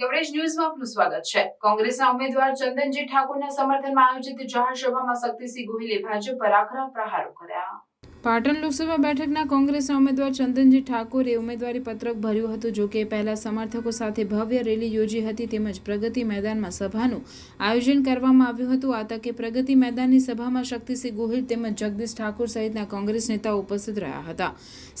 Coverage ન્યૂઝમાં આપનું સ્વાગત છે. કોંગ્રેસના ઉમેદવાર ચંદનજી ઠાકોરના સમર્થનમાં આયોજિત જાહેર સભામાં શક્તિસિંહ ગોહિલે ભાજપ પર આકરા પ્રહારો કર્યા. પાટણ લોકસભા બેઠકના કોંગ્રેસના ઉમેદવાર ચંદનજી ઠાકોરે ઉમેદવારી પત્રક ભર્યું હતું જોકે પહેલા સમર્થકો સાથે ભવ્ય રેલી યોજી હતી, તેમજ પ્રગતિ મેદાનમાં સભાનું આયોજન કરવામાં આવ્યું હતું. આ તકે પ્રગતિ મેદાનની સભામાં શક્તિસિંહ ગોહિલ તેમજ જગદીશ ઠાકોર સહિતના કોંગ્રેસ નેતાઓ ઉપસ્થિત રહ્યા હતા.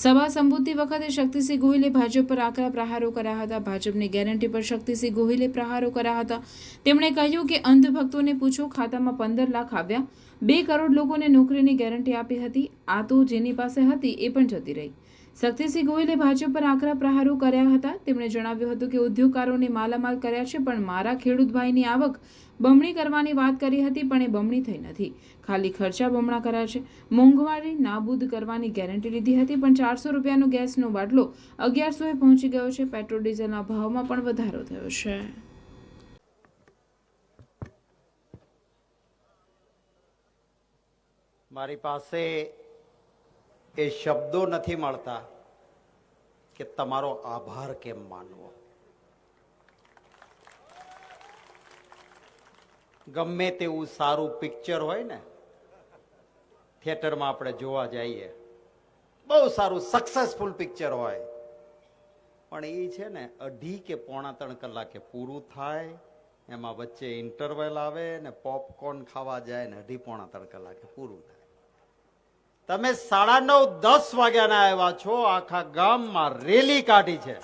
સભા સંબોધતી વખતે શક્તિસિંહ ગોહિલે ભાજપ પર આકરા પ્રહારો કર્યા હતા. ભાજપની ગેરંટી પર શક્તિસિંહ ગોહિલે પ્રહારો કર્યા હતા. તેમણે કહ્યું કે અંધભક્તોને પૂછો, ખાતામાં પંદર લાખ આવ્યા. બે કરોડ લોકોને નોકરીની ગેરંટી આપી હતી. આ તો જેની પાસે હતી એ પણ જતી રહી. શક્તિસિંહ ગોહિલે ભાજપ પર આકરા પ્રહારો કર્યા હતા. તેમણે જણાવ્યું હતું કે ઉદ્યોગકારોને માલામાલ કર્યા છે, પણ મારા ખેડૂત ભાઈની આવક બમણી કરવાની વાત કરી હતી, પણ એ બમણી થઈ નથી. ખાલી ખર્ચા બમણા કર્યા છે. મોંઘવારી નાબૂદ કરવાની ગેરંટી લીધી હતી, પણ ચારસો રૂપિયાનો ગેસનો બાટલો અગિયારસોએ પહોંચી ગયો છે. પેટ્રોલ ડીઝલના ભાવમાં પણ વધારો થયો છે. મારી પાસે એ શબ્દો નથી મળતા કે તમારો આભાર કેમ માનવો. ગમે તેવું સારું પિક્ચર હોય ને, થિયેટરમાં આપણે જોવા જઈએ, બહુ સારું સક્સેસફુલ પિક્ચર હોય, પણ એ છે ને અઢી કે પોણા ત્રણ કલાકે પૂરું થાય, એમાં વચ્ચે ઇન્ટરવેલ આવે ને પોપકોર્ન ખાવા જાય ને અઢી પોણા ત્રણ કલાકે પૂરું થાય. તમે સાડા નવ, દસ વાગ્યાના આવ્યા છો, આખા ગામમાં રેલી કાઢી છે.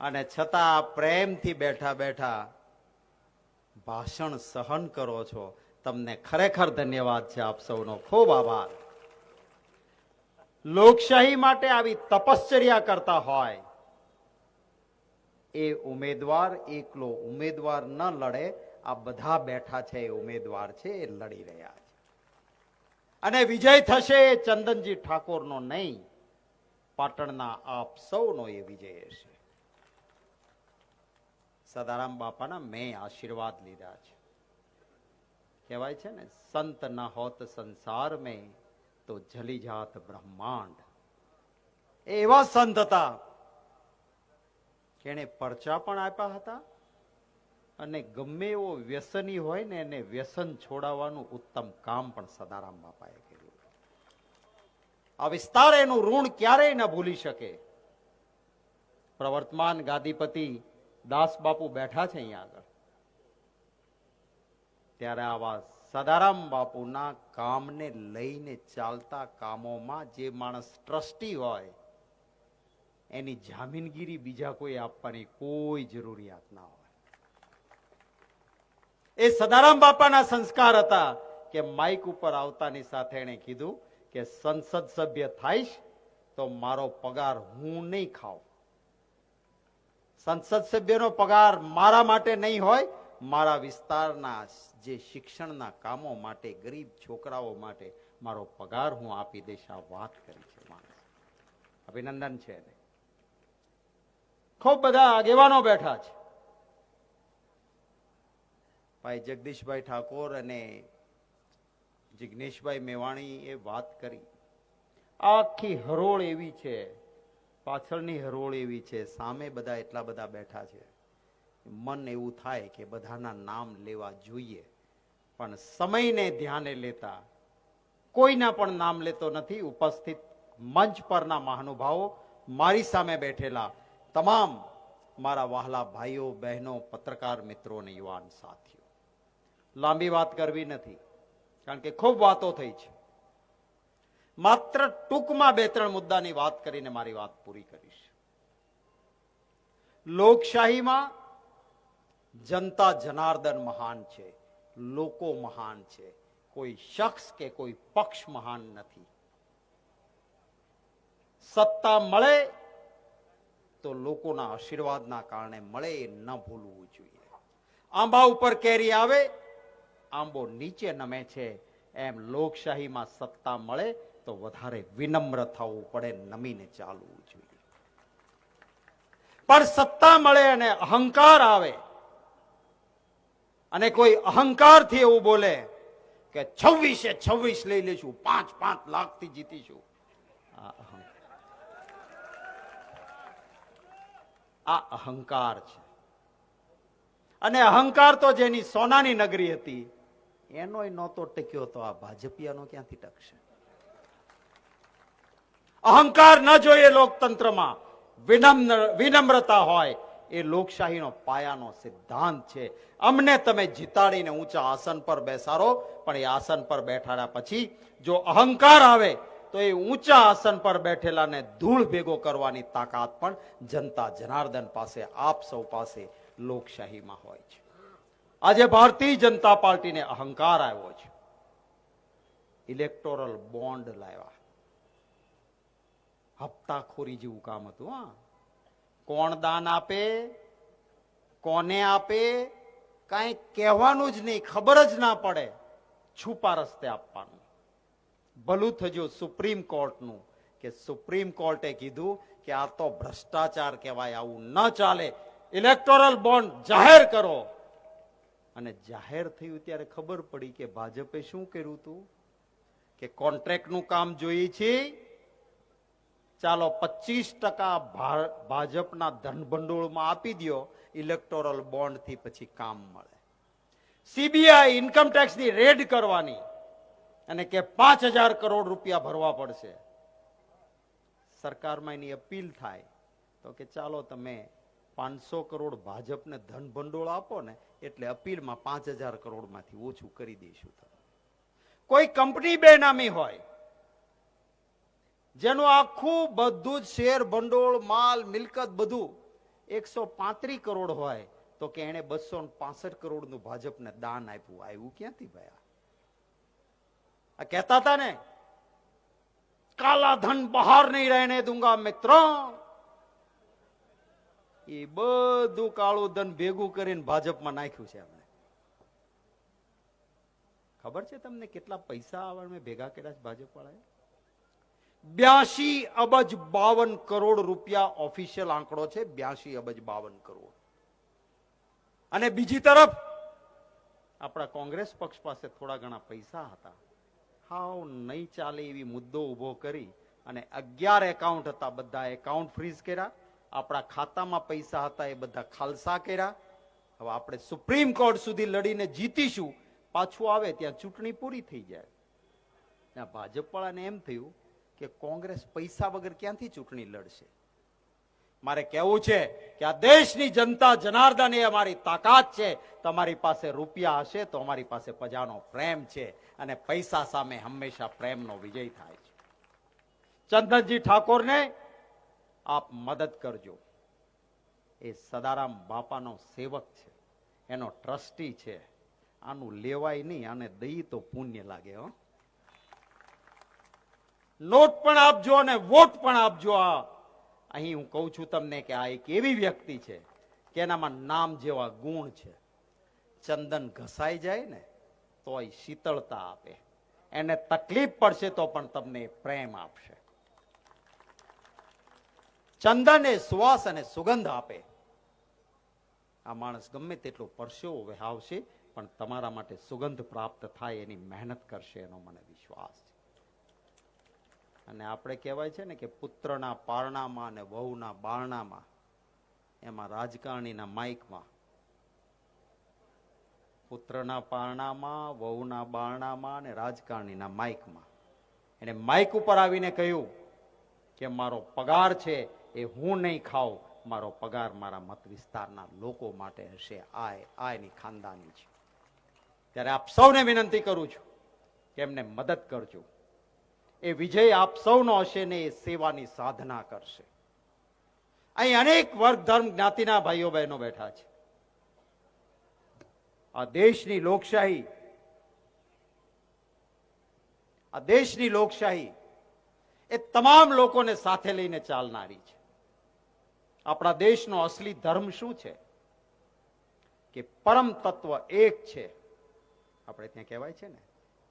અને છતાં પ્રેમથી બેઠા બેઠા ભાષણ સહન કરો છો. તમને ખરેખર ધન્યવાદ છે. આપ સૌનો ખૂબ આભાર. લોકશાહી માટે આવી તપશ્ચર્યા કરતા હોય, એ ઉમેદવાર એકલો ઉમેદવાર ન લડે. આ બધા બેઠા છે, એ ઉમેદવાર છે, એ લડી રહ્યા છે. અને વિજય થશે ચંદનજી ચંદનજી ઠાકોરનો નહીં, પાટણના આપ સૌનો એ વિજય હશે. સદારામ બાપાના મેં આશીર્વાદ લીધા છે. કહેવાય છે ને, સંત ન હોત સંસાર મેં, તો જલી જાત બ્રહ્માંડ. એવા સંત હતા એને પરચા પણ આપ્યા હતા અને ગમે એવો વ્યસની હોય ને એને વ્યસન છોડાવવાનું ઉત્તમ કામ પણ સદારામ બાપાએ કર્યું. આ વિસ્તાર એનું ઋણ ક્યારેય ન ભૂલી શકે. પ્રવર્તમાન ગાદીપતિ દાસ બાપુ બેઠા છે અહીંયા આગળ. ત્યારે આવા સદારામ બાપુના કામને લઈને ચાલતા કામોમાં જે માણસ ટ્રસ્ટી હોય, એની જામીનગીરી બીજા કોઈ આપવાની કોઈ જરૂરિયાત ના હોય. એ સદારામ બાપાના સંસ્કાર હતા કે માઇક ઉપર આવતાની સાથે એણે કીધું કે સંસદ સભ્ય થાઈશ તો મારો પગાર હું નહીં ખાઉં. સંસદ સભ્યનો પગાર મારા માટે નહીં હોય, મારા વિસ્તારના જે શિક્ષણના કામો માટે, ગરીબ છોકરાઓ માટે મારો પગાર હું આપી દઈશ. આ વાત કરી છે અભિનંદન છે ખૂબ બધા આગેવાનો બેઠા છે. ભાઈ જગદીશભાઈ ઠાકોર અને જિગ્નેશભાઈ મેવાણી એ વાત કરી. આખી હરોળ એવી છે, પાછળની હરોળ એવી છે, સામે બધા એટલા બધા બેઠા છે. મન એવું થાય કે બધાના નામ લેવા જોઈએ, પણ સમયને ધ્યાને લેતા કોઈના પણ નામ લેતો નથી. ઉપસ્થિત મંચ પરના મહાનુભાવો મારી સામે બેઠેલા તમામ મારા વહાલા ભાઈઓ, બહેનો, પત્રકાર મિત્રો અને યુવાન સાથીઓ. લાંબી વાત કરવી નથી. કારણ કે ખૂબ વાતો થઈ છે. માત્ર ટૂંકમાં બે ત્રણ મુદ્દાની વાત કરીને મારી વાત પૂરી કરીશ. લોકશાહીમાં જનતા જનાર્દન મહાન છે. લોકો મહાન છે. કોઈ શખ્સ કે કોઈ પક્ષ મહાન નથી. સત્તા મળે તો લોકોના આશીર્વાદના કારણે મળે એ ન ભૂલવું જોઈએ. આંબા ઉપર કેરી આવે આંબો નીચે નમે છે. એમ લોકશાહીમાં સત્તા મળે તો વધારે વિનમ્ર થવું પડે નમીને ચાલવું જોઈએ. પણ સત્તા મળે અને અહંકાર આવે. અને કોઈ અહંકારથી એવું બોલે કે છવ્વીસે છવ્વીસ લઈ લઈશું પાંચ પાંચ લાખથી જીતીશું. આ અહંકાર છે. અને અહંકાર તો જેની સોનાની નગરી હતી એનોય નહોતો ટક્યો તો આ ભાજપિયાનો ક્યાંથી ટકશે? અહંકાર ન જોઈએ લોકતંત્રમાં. વિનમ્ર, વિનમ્રતા હોય. એ લોકશાહીનો પાયાનો સિદ્ધાંત છે. અમને તમે જીતાડીને ઊંચા આસન પર બેસાડો, પણ એ આસન પર બેઠાડ્યા પછી જો અહંકાર આવે, તો એ ઊંચા આસન પર બેઠેલાને ધૂળ ભેગો કરવાની તાકાત પણ જનતા જનાર્દન પાસે, આપ સૌ પાસે લોકશાહીમાં હોય છે. આજે ભારતીય જનતા પાર્ટીને અહંકાર આવ્યો છે. ઇલેક્ટોરલ બોન્ડ લાવ્યા. હપ્તાખોરી જેવું કામ હતું, હા. કોણ દાન આપે, કોને આપે, કાંઈ કહેવાનું જ નહીં, ખબર જ ના પડે. છુપા રસ્તે આપવાનું. ભલું થજો સુપ્રીમ કોર્ટનું, કે સુપ્રીમ કોર્ટે કીધું કે આ તો ભ્રષ્ટાચાર કહેવાય, આવું ન ચાલે. ઇલેક્ટોરલ બોન્ડ જાહેર કરો. અને જાહેર થયું ત્યારે ખબર પડી કે ભાજપે શું કર્યું હતું કે કોન્ટ્રાક્ટનું કામ જોઈએ છે? ચાલો પચીસ ટકા ભાજપના ધનભંડોળમાં આપી દો ઇલેક્ટોરલ બોન્ડથી પછી કામ મળે. સીબીઆઈ ઇન્કમટેક્સની રેડ કરવાની અને કે પાંચ હજાર કરોડ રૂપિયા ભરવા પડશે. સરકારમાં એની અપીલ થાય તો કે ચાલો તમે પાંચસો કરોડ ભાજપને ધન ભંડોળ આપો ને, એટલે અપીલમાં પાંચ હજાર કરોડમાંથી ઓછું કરી દઈશું કોઈ કંપની બેનામી હોય, જેનું આખું બધું જ શેર ભંડોળ, માલ, મિલકત બધું એકસો પાંત્રીસ કરોડ હોય, તો કે એને બસો પાસઠ કરોડનું ભાજપને દાન આપ્યું. આવ્યું ક્યાંથી ભયા આ? કહેતા હતા ને કાલા ધન બહાર નહીં રહેને દુંગા મિત્ર એ બધું કાળું ધન ભેગું કરીને ભાજપમાં નાખ્યું છે એમને ખબર છે તમને કેટલા પૈસા આવવા મેં ભેગા કર્યા છે ભાજપ વાળાએ બ્યાસી અબજ બાવન કરોડ રૂપિયા ઓફિશિયલ આંકડો છે બ્યાસી અબજ બાવન કરોડ. અને બીજી તરફ, આપણા કોંગ્રેસ પક્ષ પાસે થોડા ઘણા પૈસા હતા. હાવ નહીં ચાલે એવી મુદ્દો ઊભો કરી અને અગિયાર એકાઉન્ટ હતા, બધા એકાઉન્ટ ફ્રીઝ કર્યા. આપણા ખાતામાં પૈસા હતા એ બધા ખાલસા કર્યા. હવે આપણે સુપ્રીમ કોર્ટ સુધી લડીને જીતીશું. પાછું આવે ત્યાં ચૂંટણી પૂરી થઈ જાય. ત્યાં ભાજપ વાળાને એમ થયું કે કોંગ્રેસ પૈસા વગર ક્યાંથી ચૂંટણી લડશે? મારે કહેવું છે કે આ દેશની જનતા જનાર્દન એ અમારી તાકાત છે. તમારી પાસે રૂપિયા હશે તો અમારી પાસે પ્રજાનો પ્રેમ છે અને પૈસા સામે હંમેશા પ્રેમનો વિજય થાય છે. ચંદનજી ઠાકોરને આપ મદદ કરજો. એ સદારામ બાપાનો સેવક છે. એનો ટ્રસ્ટી છે. આનું લેવાય નહીં, આને દઈ તો પુણ્ય લાગે, હો. નોટ પણ આપજો અને વોટ પણ આપજો આ. અહીં હું કહું છું તમને કે આ એક એવી વ્યક્તિ છે કે એનામાં નામ જેવા ગુણ છે. ચંદન ઘસાઈ જાય ને, તોય શીતળતા આપે. એને તકલીફ પડશે તો પણ તમને પ્રેમ આપશે. ચંદન એ સુવાસ અને સુગંધ આપે. આ માણસ ગમે તેટલો પરસેવો વહાવશે પણ તમારા માટે સુગંધ પ્રાપ્ત થાય એની મહેનત કરશે એનો મને વિશ્વાસ છે. અને આપણે કહેવાય છે ને કે પુત્રના પારણામાં અને વહુના બારણામાં, એમાં રાજકારણીના માઇકમાં, પુત્રના પારણામાં, વહુના બારણામાં અને રાજકારણીના માઇકમાં. એને માઇક ઉપર આવીને કહ્યું કે, મારો પગાર છે એ હું નહીં ખાઉં, મારો પગાર મારા મત વિસ્તારના લોકો માટે હશે. આ આ એની ખાનદાની છે. ત્યારે આપ સૌને વિનંતી કરું છું કે એમને મદદ કરજો. એ વિજય આપ સૌનો હશે ને એ સેવાની સાધના કરશે. અહીં અનેક વર્ગ, ધર્મ, જ્ઞાતિના ભાઈઓ, બહેનો બેઠા છે. આ દેશની લોકશાહી, આ દેશની લોકશાહી એ તમામ લોકોને સાથે લઈને ચાલનારી છે. આપણા દેશનો અસલી ધર્મ શું છે? કે પરમ તત્વ એક છે. આપણે ત્યાં કહેવાય છે ને,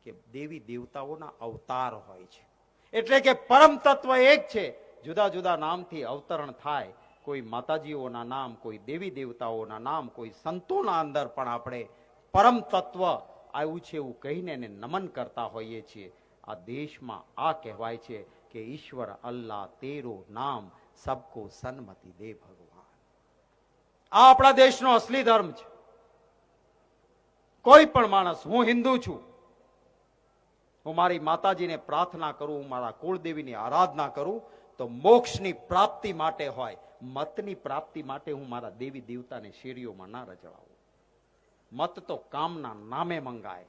કે દેવી દેવતાઓના અવતાર હોય છે. એટલે કે પરમ તત્વ એક છે. જુદા જુદા નામથી અવતરણ થાય. કોઈ માતાજીઓના નામ, કોઈ દેવી દેવતાઓના નામ, કોઈ સંતોના અંદર પણ આપણે પરમ તત્વ આવ્યું છે એવું કહીને એને નમન કરતા હોઈએ છીએ. આ દેશમાં આ કહેવાય છે કે ઈશ્વર અલ્લાહ તેરો નામ સબકો સન્મતિ દે ભગવાન આ આપણા દેશનો અસલી ધર્મ છે કોઈ પણ માણસ હું હિન્દુ છું હું મારી માતાજીને પ્રાર્થના કરું હું મારા કુળદેવીની આરાધના કરું તો મોક્ષની પ્રાપ્તિ માટે હોય મતની પ્રાપ્તિ માટે હું મારા દેવી દેવતાને શેરીઓમાં ના રજડાવું મત તો કામના નામે મંગાય,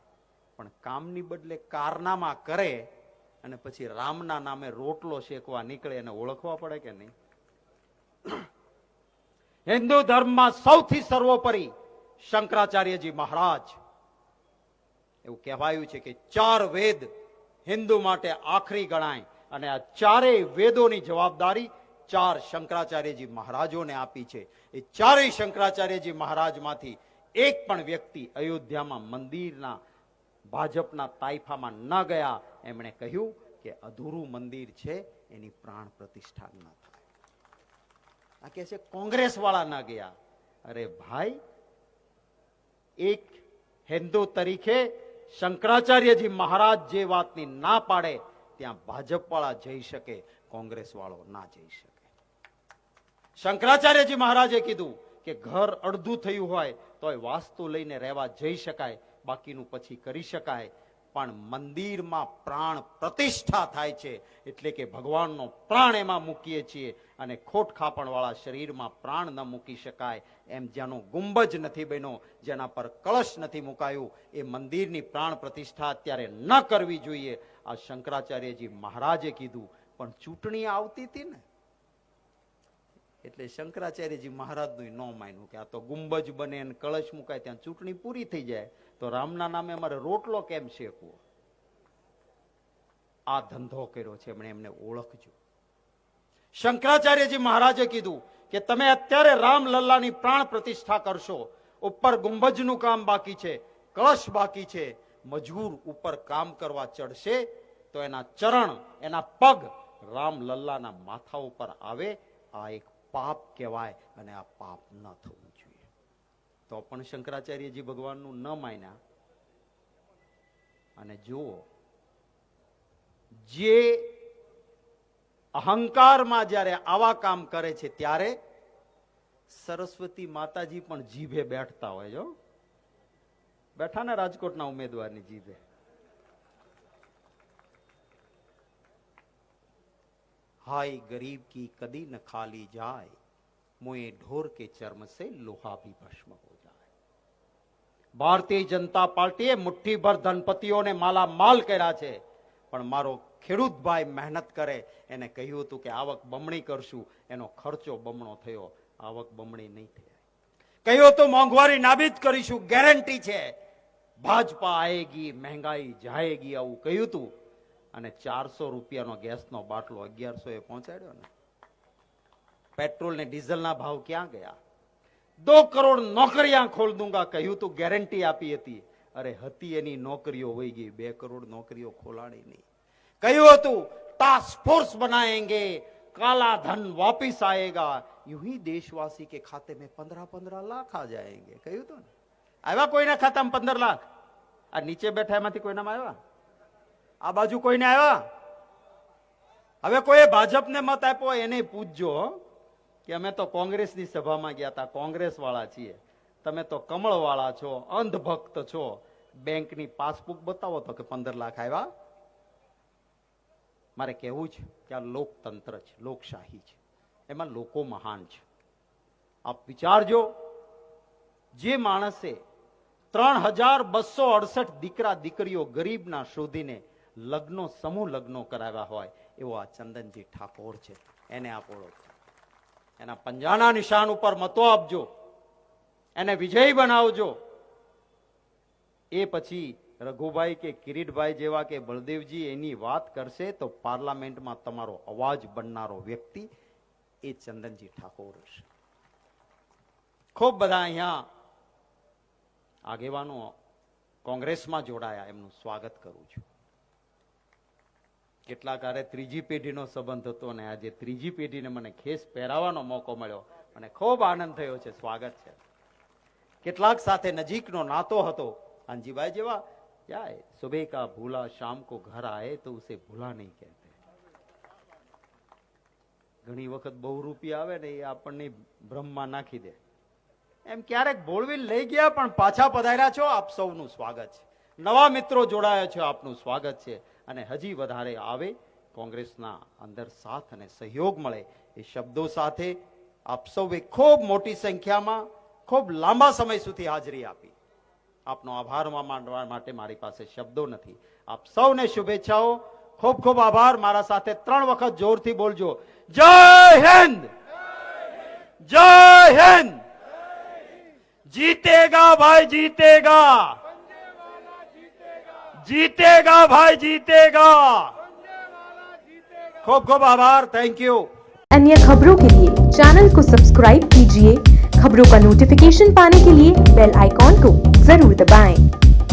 પણ કામની બદલે કારનામા કરે અને પછી રામના નામે રોટલો શેકવા નીકળે એને ઓળખવા પડે કે નહીં? હિન્દુ ધર્મમાં સૌથી સર્વોપરી શંકરાચાર્યજી મહારાજ. એવું કહેવાયું છે કે ચાર વેદ હિન્દુ માટે આખરી ગણાય અને આ ચારેય વેદોની જવાબદારી ચાર શંકરાચાર્યજી મહારાજોને આપી છે. એ ચારેય શંકરાચાર્યજી મહારાજમાંથી એક પણ વ્યક્તિ અયોધ્યામાં મંદિરના ભાજપના તાઇફામાં ન ગયા. એમણે કહ્યું કે અધૂરું મંદિર છે, એની પ્રાણ પ્રતિષ્ઠા ન થાય. આ કહે છે કોંગ્રેસ વાળા ન ગયા. અરે ભાઈ, એક હિન્દુ તરીકે શંકરાચાર્યજી મહારાજ જે વાતની ના પાડે, ત્યાં ભાજપ વાળા જઈ શકે કોંગ્રેસ વાળો ના જઈ શકે. શંકરાચાર્યજી મહારાજે કીધું કે ઘર અડધું થયું હોય, તોય વાસ્તુ લઈને રહેવા જઈ શકાય. બાકીનું પછી કરી શકાય. પણ મંદિરમાં પ્રાણ પ્રતિષ્ઠા થાય છે, એટલે કે ભગવાનનો પ્રાણ એમાં મૂકીએ છીએ અને ખોટ ખાપણવાળા શરીરમાં પ્રાણ ન મૂકી શકાય. એમ જેનો ગુંબજ નથી બન્યો, જેના પર કળશ નથી મુકાયું, એ મંદિરની પ્રાણ પ્રતિષ્ઠા અત્યારે ન કરવી જોઈએ. આ શંકરાચાર્યજી મહારાજે કીધું, પણ ચૂંટણી આવતી હતી ને. એટલે શંકરાચાર્યજી મહારાજનું ન માન્યું કે આ તો ગુંબજ બને અને કળશ મુકાય, ત્યાં ચૂંટણી પૂરી થઈ જાય. તો રામના નામે અમારે રોટલો કેમ શેકવો? આ ધંધો કર્યો છે, એમણે એમને ઓળખજો. શંકરાચાર્યજી મહારાજે કીધું કે તમે અત્યારે રામ લલ્લાની પ્રાણ પ્રતિષ્ઠા કરશો, ઉપર ગુંબજનું કામ બાકી છે, કળશ બાકી છે, મજૂર ઉપર કામ કરવા ચડશે, તો એના ચરણ, એના પગ રામ લલ્લાના માથા ઉપર આવે, આ એક પાપ કહેવાય અને આ પાપ ન થવું. તો પણ શંકરાચાર્યજી ભગવાનનું ન માન્યા. અને જુઓ, જે અહંકારમાં જ્યારે આવા કામ કરે છે ત્યારે સરસ્વતી માતાજી પણ જીભે બેઠતા હોય જો બેઠા ને રાજકોટના ઉમેદવારની જીભે. હાય ગરીબ કી કદી ન ખાલી જાય, મોએ ઢોર કે ચર્મ સે લોહા ભી ભસ્મ હો. ભારતીય જનતા પાર્ટીએ મુઠ્ઠીભર ધનપતિઓને માલા માલ કર્યા છે. પણ મારો ખેડૂત ભાઈ મહેનત કરે. એને કહ્યું હતું કે આવક બમણી કરશું. એનો ખર્ચો બમણો થયો. આવક બમણી નહીં થઈ કહ્યું તો મોંઘવારી નાબીદ કરીશું, ગેરંટી છે. ભાજપા આએગી મહેંગાઈ જાએગી આવું કહ્યું હતું. અને ચારસો રૂપિયાનો ગેસનો બાટલો અગિયારસો એ પહોંચાડ્યો ને. પેટ્રોલ ને ડીઝલના ભાવ ક્યાં ગયા? દો કરોડ નોકરિયા ખોલ દુંગા કહ્યું તું ગેરંટી આપી હતી અરે હતી એની નોકરીઓ વહી ગઈ બે કરોડ નોકરીઓ ખોલાણી નહીં કહ્યું હતું टास्क फोर्स बनाएंगे काला धन वापिस आएगा यूं ही देशवासी के खाते में पंद्रह पंद्रह लाख आ जाएंगे કહ્યું હતું ને આવ્યા કોઈના ખાતામાં પંદર લાખ આ નીચે બેઠા એમાંથી કોઈનામાં આવ્યા આ બાજુ કોઈને આવ્યા હવે કોઈ ભાજપને મત આપ્યો હોય એને પૂછજો હો, કે અમે તો કોંગ્રેસની સભામાં ગયા હતા કોંગ્રેસ વાળા છીએ. તમે તો કમળ વાળા છો, અંધભક્ત છો. બેંકની પાસબુક બતાવો તો કે પંદર લાખ આવ્યા મારે કહેવું છે કે આ લોકતંત્ર છે, લોકશાહી છે. એમાં લોકો મહાન છે. આપ વિચારજો, જે માણસે ત્રણ હજાર બસો અડસઠ દીકરા દીકરીઓ ગરીબના શોધીને લગ્નો સમૂહ લગ્નો કરાવ્યા હોય, એવો આ ચંદનજી ઠાકોર છે. એને આપ ઓળખો. એના પંજાના નિશાન ઉપર મતો આપજો, એને વિજયી બનાવજો. એ પછી રઘુભાઈ કે કિરીટભાઈ જેવા કે બળદેવજી એની વાત કરશે તો પાર્લામેન્ટમાં તમારો અવાજ બનનારો વ્યક્તિ એ ચંદનજી ઠાકોર હશે. ખૂબ બધા અહીંયા આગેવાનો કોંગ્રેસમાં જોડાયા, એમનું સ્વાગત કરું છું. કેટલાક આરે ત્રીજી પેઢીનો સંબંધ હતો અને આજે ત્રીજી પેઢીને મને ખેસ પહેરાવાનો મોકો મળ્યો. અને ખૂબ આનંદ થયો છે, સ્વાગત છે. કેટલાક સાથે નજીકનો નાતો હતો. કાનજીભાઈ જેવા જાય સુબહ કા ભૂલા, શામ કો ઘર આયે, તો ઉસે ભૂલા નહીં કહેતે. ઘણી વખત બહુ રૂપિયા આવે ને એ આપણને બ્રહ્મમાં નાખી દે. એમ ક્યારેક બોળવી લઈ ગયા, પણ પાછા પધાર્યા છો, આપ સૌનું સ્વાગત છે. નવા મિત્રો જોડાયા છો, આપનું સ્વાગત છે. અને હજી વધારે આવે, કોંગ્રેસના અંદર સાથ અને સહયોગ મળે એ શબ્દો સાથે આપ સૌએ ખૂબ મોટી સંખ્યામાં, ખૂબ લાંબા સમય સુધી હાજરી આપી. આપનો આભાર માનવા માટે મારી પાસે શબ્દો નથી. આપ સૌને શુભેચ્છાઓ. ખૂબ ખૂબ આભાર. મારા સાથે ત્રણ વખત જોરથી બોલજો. જય હિન્દ! જય હિન્દ! જીતેગા ભાઈ, જીતેગા! जीतेगा भाई जीतेगा। खूब खूब आभार थैंक यू अन्य खबरों के लिए चैनल को सब्सक्राइब कीजिए। खबरों का नोटिफिकेशन पाने के लिए बेल आइकॉन को ज़रूर दबाएँ।